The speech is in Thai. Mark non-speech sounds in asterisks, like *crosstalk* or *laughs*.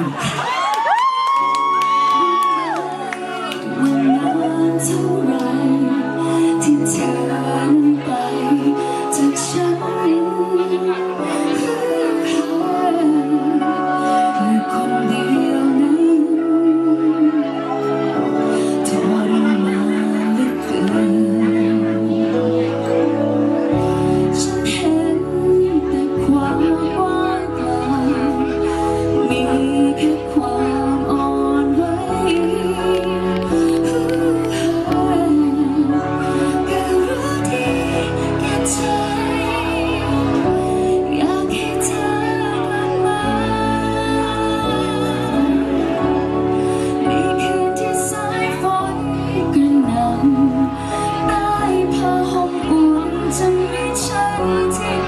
Mm. *laughs* ใต้ผ้าห่มอุ่นจะมีฉันที่